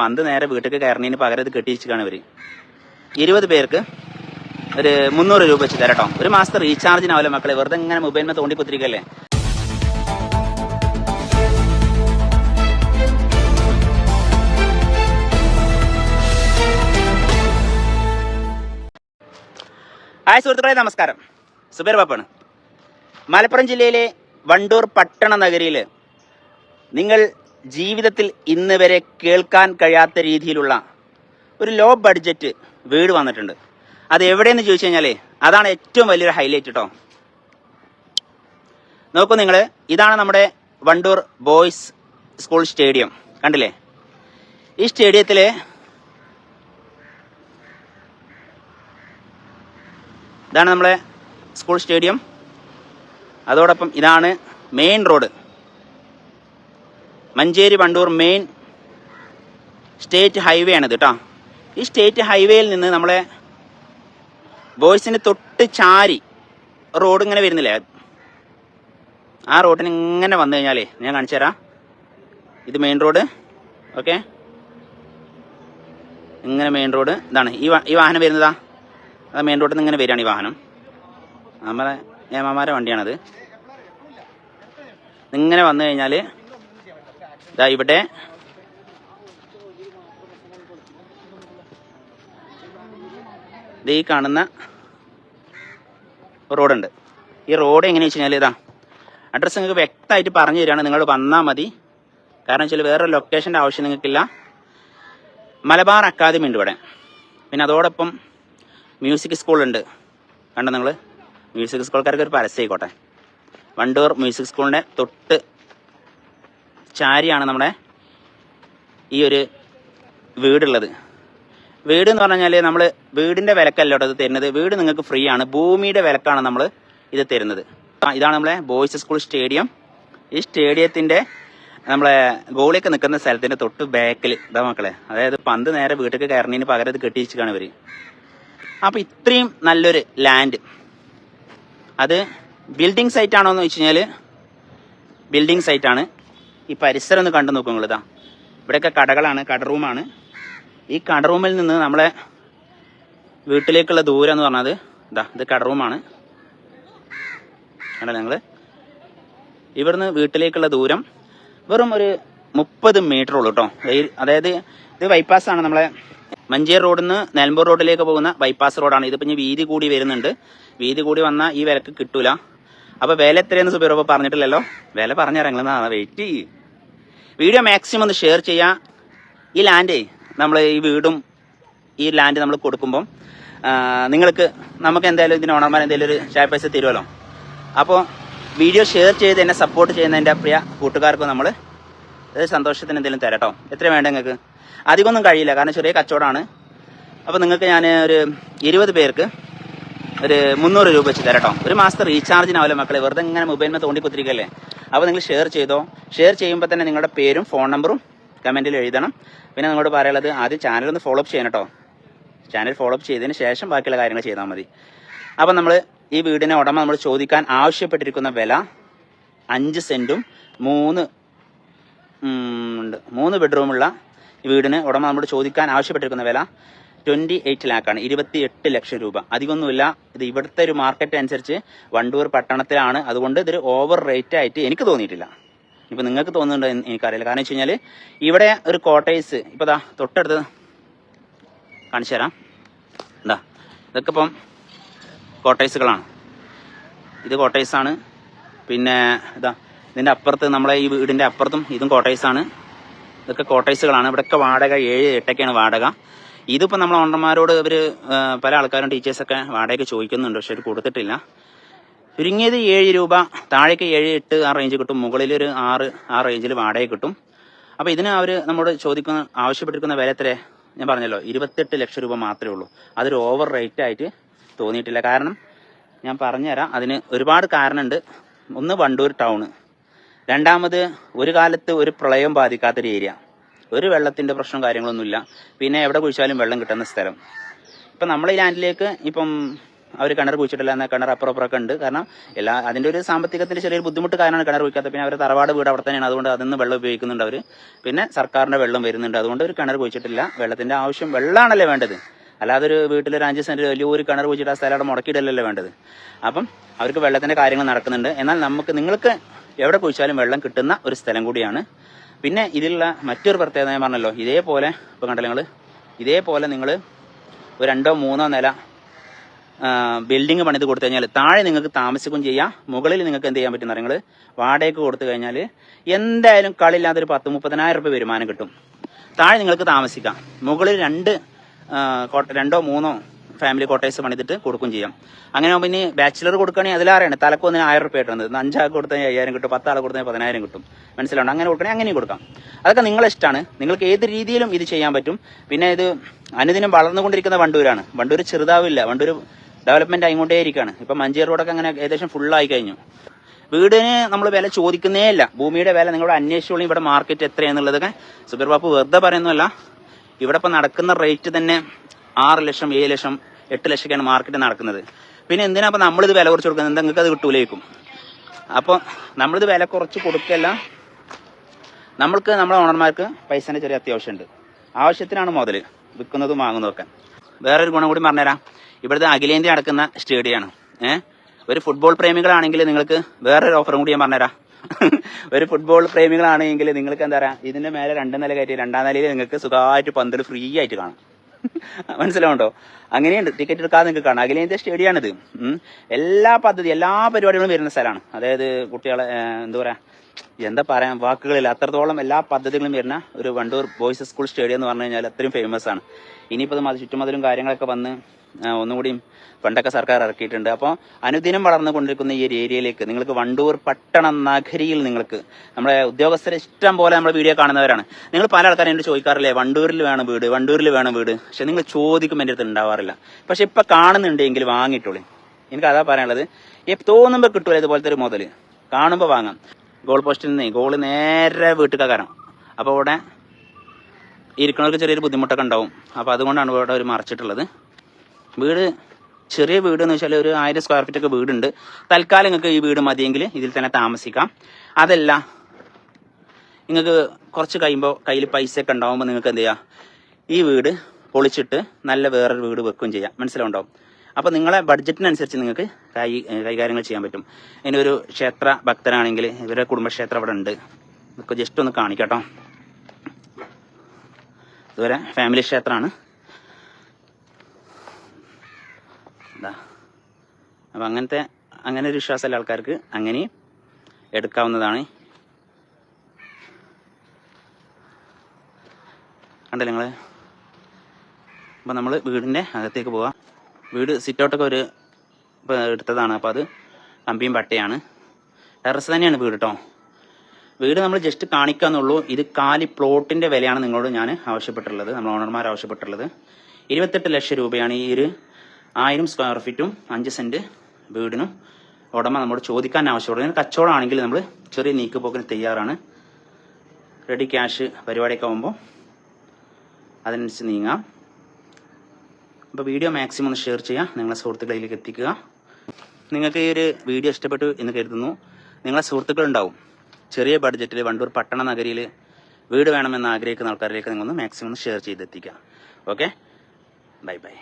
പന്ത് നേരെ വീട്ടിലേക്ക് കയറുന്നതിന് പകരം ഇത് കെട്ടിച്ചിരിക്കുകയാണ് ഇവർ. ഇരുപത് പേർക്ക് ഒരു മുന്നൂറ് രൂപ വെച്ച് തരട്ടോ ഒരു മാസത്തെ റീചാർജിനാവില്ല മക്കളെ. വെറുതെ ഇങ്ങനെ മൊബൈലിനെ തോണ്ടി കുത്തിരിക്കല്ലേ ഹായ് സുഹൃത്തുക്കളെ നമസ്കാരം. സുബേർ ബാപ്പാണ്. മലപ്പുറം ജില്ലയിലെ വണ്ടൂർ പട്ടണ നഗരിയിൽ നിങ്ങൾ ജീവിതത്തിൽ ഇന്ന് വരെ കേൾക്കാൻ കഴിയാത്ത രീതിയിലുള്ള ഒരു ലോ ബഡ്ജറ്റ് വീട് വന്നിട്ടുണ്ട്. അത് എവിടെയെന്ന് ചോദിച്ചു കഴിഞ്ഞാൽ അതാണ് ഏറ്റവും വലിയൊരു ഹൈലൈറ്റ് കേട്ടോ നോക്കൂ നിങ്ങൾ ഇതാണ് നമ്മുടെ വണ്ടൂർ ബോയ്സ് സ്കൂൾ സ്റ്റേഡിയം. കണ്ടില്ലേ? ഈ സ്റ്റേഡിയത്തിൽ ഇതാണ് നമ്മളെ സ്കൂൾ സ്റ്റേഡിയം. അതോടൊപ്പം ഇതാണ് main road. Manjeri Wandoor main state highway ആണിത് കേട്ടോ ഈ സ്റ്റേറ്റ് ഹൈവേയിൽ നിന്ന് നമ്മളെ ബോയ്സിന് തൊട്ട് ചാരി റോഡ് ഇങ്ങനെ വരുന്നില്ലേ? ആ റോഡിന് ഇങ്ങനെ വന്നു കഴിഞ്ഞാലേ ഞാൻ കാണിച്ചു തരാം. ഇത് മെയിൻ റോഡ് ഓക്കെ ഇങ്ങനെ മെയിൻ റോഡ് ഇതാണ്. ഈ ഈ വാഹനം വരുന്നതാ. അത് മെയിൻ റോഡിൽ നിന്ന് ഇങ്ങനെ വരികയാണ് ഈ വാഹനം. നമ്മളെ ഏമാമാരെ വണ്ടിയാണത്. ഇങ്ങനെ വന്നു കഴിഞ്ഞാൽ ഇതാ ഇവിടെ. ഇത് ഈ കാണുന്ന റോഡുണ്ട്. ഈ റോഡ് എങ്ങനെയാ വെച്ച് കഴിഞ്ഞാൽ ഇതാ അഡ്രസ്സ് നിങ്ങൾക്ക് വ്യക്തമായിട്ട് പറഞ്ഞു തരികയാണ്. നിങ്ങൾ വന്നാൽ മതി. കാരണം വെച്ചാൽ വേറെ ലൊക്കേഷന്റെ ആവശ്യം നിങ്ങൾക്കില്ല. മലബാർ അക്കാദമി ഉണ്ട് ഇവിടെ. പിന്നെ അതോടൊപ്പം മ്യൂസിക് സ്കൂളുണ്ട് കണ്ടോ നിങ്ങൾ മ്യൂസിക് സ്കൂൾക്കാർക്ക് ഒരു പരസ്യം ആയിക്കോട്ടെ വണ്ടൂർ മ്യൂസിക് സ്കൂളിന്റെ തൊട്ട് ചാരിയാണ് നമ്മുടെ ഈ ഒരു വീടുള്ളത്. വീട് എന്ന് പറഞ്ഞാൽ നമ്മൾ വീടിന്റെ വിലക്കല്ല കേട്ടോ ഇത് തരുന്നത്. വീട് നിങ്ങൾക്ക് ഫ്രീ ആണ്. ഭൂമിയുടെ വിലക്കാണ് നമ്മൾ ഇത് തരുന്നത്. ഇതാണ് നമ്മളെ ബോയ്സ് സ്കൂൾ സ്റ്റേഡിയം ഈ സ്റ്റേഡിയത്തിന്റെ നമ്മളെ ഗോളിയൊക്കെ നിൽക്കുന്ന സ്ഥലത്തിന്റെ തൊട്ട് ബാക്കിൽ ഇതാ മക്കളെ അതായത് പന്ത് നേരെ വീട്ടിലേക്ക് കയറുന്നതിന് പകരം ഇത് കെട്ടിയിരിക്കുകയാണ് ഇവർ അപ്പോൾ ഇത്രയും നല്ലൊരു ലാൻഡ് അത് ബിൽഡിംഗ് സൈറ്റ് ആണോ എന്ന് വെച്ച് കഴിഞ്ഞാൽ ബിൽഡിംഗ് സൈറ്റാണ് ഈ പരിസരം ഒന്ന് കണ്ടു നോക്കും നിങ്ങളിതാ. ഇവിടെയൊക്കെ കടകളാണ് കട റൂമാണ് ഈ കട റൂമിൽ നിന്ന് നമ്മളെ വീട്ടിലേക്കുള്ള ദൂരം എന്ന് പറഞ്ഞത് ഇതാ ഇത് കട റൂമാണ് കണ്ടല്ലോ ഞങ്ങൾ ഇവിടുന്ന് വീട്ടിലേക്കുള്ള ദൂരം വെറും ഒരു മുപ്പത് മീറ്റർ ഉള്ളൂ കേട്ടോ അതായത് ഇത് ബൈപ്പാസ് ആണ് നമ്മളെ മഞ്ചേർ റോഡിൽ നിന്ന് നെൽമ്പൂർ റോഡിലേക്ക് പോകുന്ന ബൈപ്പാസ് റോഡാണ് ഇതിപ്പോൾ ഇനി വീതി കൂടി വരുന്നുണ്ട്. വീതി കൂടി വന്നാൽ ഈ വിലക്ക് കിട്ടൂല. അപ്പോൾ വില എത്രയെന്ന് സുബീറോ പറഞ്ഞിട്ടില്ലല്ലോ? വില പറഞ്ഞിറങ്ങുന്നതാണ് വെയിറ്റ് ചെയ്യ്. വീഡിയോ മാക്സിമം ഒന്ന് ഷെയർ ചെയ്യുക ഈ ലാൻഡേ നമ്മൾ ഈ വീടും ഈ ലാൻഡ് നമ്മൾ കൊടുക്കുമ്പം നിങ്ങൾക്ക് നമുക്ക് എന്തായാലും ഇതിന് ഓണർമാർ എന്തെങ്കിലും ഒരു ചായ പൈസ തരുമല്ലോ അപ്പോൾ വീഡിയോ ഷെയർ ചെയ്ത് എന്നെ സപ്പോർട്ട് ചെയ്യുന്ന എന്റെ പ്രിയ കൂട്ടുകാർക്ക് നമ്മൾ സന്തോഷത്തിന് എന്തെങ്കിലും തരട്ടോ. എത്ര വേണ്ട നിങ്ങൾക്ക്? അധികമൊന്നും കഴിയില്ല കാരണം ചെറിയ കച്ചവടമാണ്. അപ്പോൾ നിങ്ങൾക്ക് ഞാൻ ഒരു ഇരുപത് പേർക്ക് ഒരു മുന്നൂറ് രൂപ വെച്ച് തരട്ടോ. ഒരു മാസത്തെ റീചാർജിനാവില്ല മക്കളെ? വെറുതെ ഇങ്ങനെ മൊബൈലിനെ തോണ്ടി കുത്തിരിക്കല്ലേ? അപ്പോൾ നിങ്ങൾ ഷെയർ ചെയ്തോ? ഷെയർ ചെയ്യുമ്പോൾ തന്നെ നിങ്ങളുടെ പേരും ഫോൺ നമ്പറും കമന്റിൽ എഴുതണം. പിന്നെ നിങ്ങളോട് പറയാനുള്ളത് ആദ്യം ചാനൽ ഒന്ന് ഫോളോ അപ്പ് ചെയ്യണം കേട്ടോ ചാനൽ ഫോളോ അപ്പ് ചെയ്തതിന് ശേഷം ബാക്കിയുള്ള കാര്യങ്ങൾ ചെയ്താൽ മതി. അപ്പം നമ്മൾ ഈ വീടിനെ ഉടമ നമ്മൾ ചോദിക്കാൻ ആവശ്യപ്പെട്ടിരിക്കുന്ന വില അഞ്ച് സെന്റും മൂന്ന് ഉണ്ട്. മൂന്ന് ബെഡ്റൂമുള്ള വീടിന് ഉടമ നമ്മൾ ചോദിക്കാൻ ആവശ്യപ്പെട്ടിരിക്കുന്ന വില ട്വന്റി എയ്റ്റ് ലാക്കാണ് ഇരുപത്തി എട്ട് ലക്ഷം രൂപ. അധികമൊന്നുമില്ല. ഇത് ഇവിടുത്തെ ഒരു മാർക്കറ്റ് അനുസരിച്ച് വണ്ടൂർ പട്ടണത്തിലാണ്. അതുകൊണ്ട് ഇതൊരു ഓവർ റേറ്റ് ആയിട്ട് എനിക്ക് തോന്നിയിട്ടില്ല. ഇപ്പം നിങ്ങൾക്ക് തോന്നുന്നുണ്ടോ എനിക്കറിയില്ല. കാരണം വെച്ച് കഴിഞ്ഞാൽ ഇവിടെ ഒരു കോട്ടേഴ്സ് ഇപ്പോൾ ദാ തൊട്ടടുത്ത് കാണിച്ചു തരാം. എന്താ ഇതൊക്കെ ഇപ്പം കോട്ടേഴ്സുകളാണ് ഇത് കോട്ടേഴ്സാണ് പിന്നെ ഇതാ ഇതിന്റെ അപ്പുറത്ത് നമ്മളെ ഈ വീടിന്റെ അപ്പുറത്തും ഇതും കോട്ടേഴ്സാണ് ഇതൊക്കെ കോട്ടേഴ്സുകളാണ് ഇവിടെയൊക്കെ വാടക ഏഴ് എട്ടൊക്കെയാണ് വാടക. ഇതിപ്പോൾ നമ്മൾ ഓണർമാരോട് ഇവർ പല ആൾക്കാരും ടീച്ചേഴ്സൊക്കെ വാടകയ്ക്ക് ചോദിക്കുന്നുണ്ട് പക്ഷെ അവർ കൊടുത്തിട്ടില്ല. ചുരുങ്ങിയത് ഏഴ് രൂപ താഴേക്ക് ഏഴ് എട്ട് ആ റേഞ്ച് കിട്ടും മുകളിൽ ഒരു ആറ് ആ റേഞ്ചിൽ വാടക കിട്ടും. അപ്പോൾ ഇതിന് അവർ നമ്മോട് ചോദിക്കുന്ന ആവശ്യപ്പെട്ടിരിക്കുന്ന വില എത്ര ഞാൻ പറഞ്ഞല്ലോ ഇരുപത്തെട്ട് ലക്ഷം രൂപ മാത്രമേ ഉള്ളൂ. അതൊരു ഓവർ റേറ്റ് ആയിട്ട് തോന്നിയിട്ടില്ല. കാരണം ഞാൻ പറഞ്ഞുതരാം അതിന് ഒരുപാട് കാരണമുണ്ട്. ഒന്ന് വണ്ടൂർ ടൗണ് രണ്ടാമത് ഒരു കാലത്ത് ഒരു പ്രളയം ബാധിക്കാത്തൊരു ഏരിയ ഒരു വെള്ളത്തിന്റെ പ്രശ്നം കാര്യങ്ങളൊന്നുമില്ല. പിന്നെ എവിടെ കുഴിച്ചാലും വെള്ളം കിട്ടുന്ന സ്ഥലം. ഇപ്പം നമ്മളെ ഈ ലാൻഡിലേക്ക് ഇപ്പം അവർ കിണർ കുഴിച്ചിട്ടില്ല എന്നാൽ കിണർ അപ്പുറം അപ്പുറമൊക്കെ ഉണ്ട്. കാരണം എല്ലാ അതിന്റെ ഒരു സാമ്പത്തികത്തിന്റെ ചെറിയൊരു ബുദ്ധിമുട്ട് കാരണമാണ് കിണർ കുഴിക്കാത്തത്. പിന്നെ അവർ തറവാട് വീട് അവിടെ തന്നെയാണ്. അതുകൊണ്ട് അതിൽ നിന്ന് വെള്ളം ഉപയോഗിക്കുന്നുണ്ട് അവർ പിന്നെ സർക്കാരിന്റെ വെള്ളം വരുന്നുണ്ട്. അതുകൊണ്ട് ഒരു കിണർ കുഴിച്ചിട്ടില്ല. വെള്ളത്തിന്റെ ആവശ്യം വെള്ളമാണല്ലേ വേണ്ടത്. അല്ലാതെ ഒരു വീട്ടിൽ ഒരു അഞ്ച് സെന്റ് വലിയ ഒരു കിണർ കുഴിച്ചിട്ട് ആ സ്ഥലം അവിടെ മുടക്കിയിട്ടല്ലല്ലോ വേണ്ടത്. അപ്പം അവർക്ക് വെള്ളത്തിന്റെ കാര്യങ്ങൾ നടക്കുന്നുണ്ട്. എന്നാൽ നമുക്ക് നിങ്ങൾക്ക് എവിടെ കുഴിച്ചാലും വെള്ളം കിട്ടുന്ന ഒരു സ്ഥലം കൂടിയാണ് പിന്നെ ഇതിലുള്ള മറ്റൊരു പ്രത്യേകത ഞാൻ പറഞ്ഞല്ലോ ഇതേപോലെ ഇപ്പം കണ്ടല്ലോ നിങ്ങൾ ഇതേപോലെ നിങ്ങൾ ഒരു രണ്ടോ മൂന്നോ നില ബിൽഡിംഗ് പണിത് കൊടുത്തു കഴിഞ്ഞാൽ താഴെ നിങ്ങൾക്ക് താമസിക്കുകയും ചെയ്യാം മുകളിൽ നിങ്ങൾക്ക് എന്ത് ചെയ്യാൻ പറ്റുന്ന നിങ്ങൾ വാടകയ്ക്ക് കൊടുത്തു കഴിഞ്ഞാൽ എന്തായാലും കളില്ലാതെ ഒരു പത്ത് മുപ്പതിനായിരം രൂപ വരുമാനം കിട്ടും. താഴെ നിങ്ങൾക്ക് താമസിക്കാം. മുകളിൽ രണ്ട് രണ്ടോ മൂന്നോ ഫാമിലി കോട്ടേഴ്സ് പണിതിട്ട് കൊടുക്കും ചെയ്യാം. അങ്ങനെ ആകുമ്പോൾ ഇനി ബാച്ചിലർ കൊടുക്കുകയാണെങ്കിൽ അതിലാറാണ് തലക്കൊന്നിന് ആയിരം റുപ്യ കിട്ടുന്നത് അഞ്ചാൾക്ക് കൊടുത്താൽ അയ്യായിരം കിട്ടും പത്താൾ കൊടുത്താൽ പതിനായിരം കിട്ടും. മനസ്സിലാവുണ്ട് അങ്ങനെ കൊടുക്കണേ അങ്ങനെയും കൊടുക്കാം. അതൊക്കെ നിങ്ങളെ ഇഷ്ടമാണ് നിങ്ങൾക്ക് ഏത് രീതിയിലും ഇത് ചെയ്യാൻ പറ്റും. പിന്നെ ഇത് അനുദിനം വളർന്നുകൊണ്ടിരിക്കുന്ന വണ്ടൂരാണ്. വണ്ടൂർ ചെറുതാവില്ല. വണ്ടൂർ ഡെവലപ്മെന്റ് ആയിക്കൊണ്ടേ ഇരിക്കുകയാണ് ഇപ്പം മഞ്ചേർ റോഡൊക്കെ അങ്ങനെ ഏകദേശം ഫുള്ളായി കഴിഞ്ഞു. വീടിന് നമ്മൾ വില ചോദിക്കുന്നേ ഇല്ല. ഭൂമിയുടെ വില നിങ്ങളുടെ അന്വേഷിച്ചോളി. ഇവിടെ മാർക്കറ്റ് എത്രയാണെന്നുള്ളതൊക്കെ സുബീർ ബാപ്പു വെറുതെ പറയുന്നതല്ല. ഇവിടെ ഇപ്പം നടക്കുന്ന റേറ്റ് തന്നെ ആറ് ലക്ഷം ഏഴ് ലക്ഷം എട്ട് ലക്ഷമൊക്കെയാണ് മാർക്കറ്റ് നടക്കുന്നത്. പിന്നെ എന്തിനാ അപ്പം നമ്മളിത് വില കുറച്ച് കൊടുക്കുന്നത്? എന്താ നിങ്ങൾക്ക് അത് കിട്ടൂലേക്കും. അപ്പോൾ നമ്മളിത് വില കുറച്ച് കൊടുക്കല്ല നമ്മൾക്ക് നമ്മുടെ ഓണർമാർക്ക് പൈസേന്റെ ചെറിയ അത്യാവശ്യമുണ്ട്. ആവശ്യത്തിനാണ് മുതൽ വിൽക്കുന്നതും വാങ്ങുന്നതൊക്കെ. വേറൊരു ഗുണം കൂടി പറഞ്ഞുതരാം. ഇവിടുത്തെ അഖിലേന്ത്യ നടക്കുന്ന സ്റ്റേഡിയമാണ്. ഏഹ് ഒരു ഫുട്ബോൾ പ്രേമികളാണെങ്കിൽ നിങ്ങൾക്ക് വേറൊരു ഓഫറും കൂടി ഞാൻ പറഞ്ഞുതരാം. ഒരു ഫുട്ബോൾ പ്രേമികളാണെങ്കിൽ നിങ്ങൾക്ക് എന്താ പറയാ ഇതിന്റെ മേലെ രണ്ട് നില കയറ്റി രണ്ടാം നിലയിൽ നിങ്ങൾക്ക് സുഖമായിട്ട് പന്തൽ ഫ്രീ ആയിട്ട് കാണാം. മനസ്സിലാവുണ്ടോ? അങ്ങനെയുണ്ട്. ടിക്കറ്റ് എടുക്കാതെ നിങ്ങൾക്ക് കാണാം. അഖിലേന്ത്യ സ്റ്റേഡിയമാണിത്. എല്ലാ പദ്ധതി എല്ലാ പരിപാടികളും വരുന്ന സ്ഥലമാണ്. അതായത് കുട്ടികളെ എന്താ പറയാ എന്താ പറയാൻ വാക്കുകളില്ല. അത്രത്തോളം എല്ലാ പദ്ധതികളും വരുന്ന ഒരു വണ്ടൂർ ബോയ്സ് സ്കൂൾ സ്റ്റേഡിയം എന്ന് പറഞ്ഞു കഴിഞ്ഞാൽ അത്രയും ഫേമസ് ആണ്. ഇനിയിപ്പോൾ അത് ചുറ്റുമതിലും കാര്യങ്ങളൊക്കെ വന്ന് ഒന്നുകൂടിയും ഫണ്ടൊക്കെ സർക്കാർ ഇറക്കിയിട്ടുണ്ട്. അപ്പോൾ അനുദിനം വളർന്നുകൊണ്ടിരിക്കുന്ന ഈ ഒരു ഏരിയയിലേക്ക് നിങ്ങൾക്ക് വണ്ടൂർ പട്ടണ നഗരിയിൽ നിങ്ങൾക്ക് നമ്മുടെ ഉദ്യോഗസ്ഥരെ ഇഷ്ടം പോലെ നമ്മൾ വീഡിയോ കാണുന്നവരാണ്. നിങ്ങൾ പല ആൾക്കാരും എന്നോട് ചോദിക്കാറില്ലേ വണ്ടൂരിൽ വേണം വീട് വണ്ടൂരിൽ വേണം വീട്? പക്ഷെ നിങ്ങൾ ചോദിക്കും എന്റെ അടുത്ത് ഉണ്ടാവാറില്ല. പക്ഷെ ഇപ്പം കാണുന്നുണ്ടെങ്കിൽ വാങ്ങിയിട്ടുള്ളൂ എനിക്ക് അതാ പറയാനുള്ളത്. തോന്നുമ്പോൾ കിട്ടൂല ഇതുപോലത്തെ ഒരു മുതൽ കാണുമ്പോൾ വാങ്ങാം. ഗോൾ പോസ്റ്റിൽ നിന്ന് ഗോൾ നേരെ വീട്ടുകാരാണ് അപ്പോൾ ഇവിടെ ഇരിക്കണവർക്ക് ചെറിയൊരു ബുദ്ധിമുട്ടൊക്കെ ഉണ്ടാവും. അപ്പോൾ അതുകൊണ്ടാണ് ഇവിടെ ഒരു മറച്ചിട്ടുള്ളത്. വീട് ചെറിയ വീട് എന്ന് വെച്ചാൽ ഒരു ആയിരം സ്ക്വയർ ഫീറ്റ് ഒക്കെ വീടുണ്ട്. തൽക്കാലം നിങ്ങൾക്ക് ഈ വീട് മതിയെങ്കിൽ ഇതിൽ തന്നെ താമസിക്കാം. അതല്ല നിങ്ങൾക്ക് കുറച്ച് കഴിയുമ്പോൾ കയ്യിൽ പൈസ ഒക്കെ ഉണ്ടാവുമ്പോൾ നിങ്ങൾക്ക് എന്ത് ചെയ്യാം? ഈ വീട് പൊളിച്ചിട്ട് നല്ല വേറൊരു വീട് വെക്കുകയും ചെയ്യാം. മനസ്സിലാവുണ്ടാവും അപ്പോൾ നിങ്ങളെ ബഡ്ജറ്റിനനുസരിച്ച് നിങ്ങൾക്ക് കൈ കൈകാര്യങ്ങൾ ചെയ്യാൻ പറ്റും. ഇനി ഒരു ക്ഷേത്ര ഭക്തരാണെങ്കിൽ ഇവരുടെ കുടുംബക്ഷേത്രം അവിടെ ഉണ്ട്. ഇതൊക്കെ ജസ്റ്റ് ഒന്ന് കാണിക്കാം കേട്ടോ. ഇതുവരെ ഫാമിലി ക്ഷേത്രമാണ്. എന്താ അപ്പം അങ്ങനത്തെ അങ്ങനെ ഒരു വിശ്വാസമുള്ള ആൾക്കാർക്ക് അങ്ങനെ എടുക്കാവുന്നതാണ്. കണ്ടല്ലേ നിങ്ങൾ അപ്പം നമ്മൾ വീടിന്റെ അകത്തേക്ക് പോവാം. വീട് സിറ്റൗട്ടൊക്കെ ഒരു എടുത്തതാണ്. അപ്പോൾ അത് കമ്പിയും പട്ടയാണ്. ടെറസ് തന്നെയാണ് വീട് കേട്ടോ വീട് നമ്മൾ ജസ്റ്റ് കാണിക്കാന്നുള്ളൂ. ഇത് കാലി പ്ലോട്ടിന്റെ വിലയാണ് നിങ്ങളോട് ഞാൻ ആവശ്യപ്പെട്ടിട്ടുള്ളത്. നമ്മൾ ഓണർമാർ ആവശ്യപ്പെട്ടിട്ടുള്ളത്. ഇരുപത്തെട്ട് ലക്ഷം രൂപയാണ് ഈ ഒരു ആയിരം സ്ക്വയർ ഫീറ്റും അഞ്ച് സെന്റ് വീടിനും ഉടമ നമ്മോട് ചോദിക്കാൻ ആവശ്യപ്പെടുന്നത് കച്ചവടമാണെങ്കിൽ നമ്മൾ ചെറിയ നീക്കുപോക്കിന് തയ്യാറാണ്. റെഡി ക്യാഷ് പരിപാടിയൊക്കെ ആകുമ്പോൾ അതിനനുസരിച്ച് നീങ്ങാം. അപ്പോൾ വീഡിയോ മാക്സിമം ഒന്ന് ഷെയർ ചെയ്യുക. നിങ്ങളെ സുഹൃത്തുക്കളിലേക്ക് എത്തിക്കുക. നിങ്ങൾക്ക് ഈ ഒരു വീഡിയോ ഇഷ്ടപ്പെട്ടു എന്ന് കരുതുന്നു. നിങ്ങളെ സുഹൃത്തുക്കൾ ഉണ്ടാവും ചെറിയ ബഡ്ജറ്റിൽ വണ്ടൂർ പട്ടണ നഗരിയിൽ വീട് വേണമെന്ന് ആഗ്രഹിക്കുന്ന ആൾക്കാരിലേക്ക് നിങ്ങളൊന്ന് മാക്സിമം ഷെയർ ചെയ്തെത്തിക്കുക ഓക്കെ ബൈ ബൈ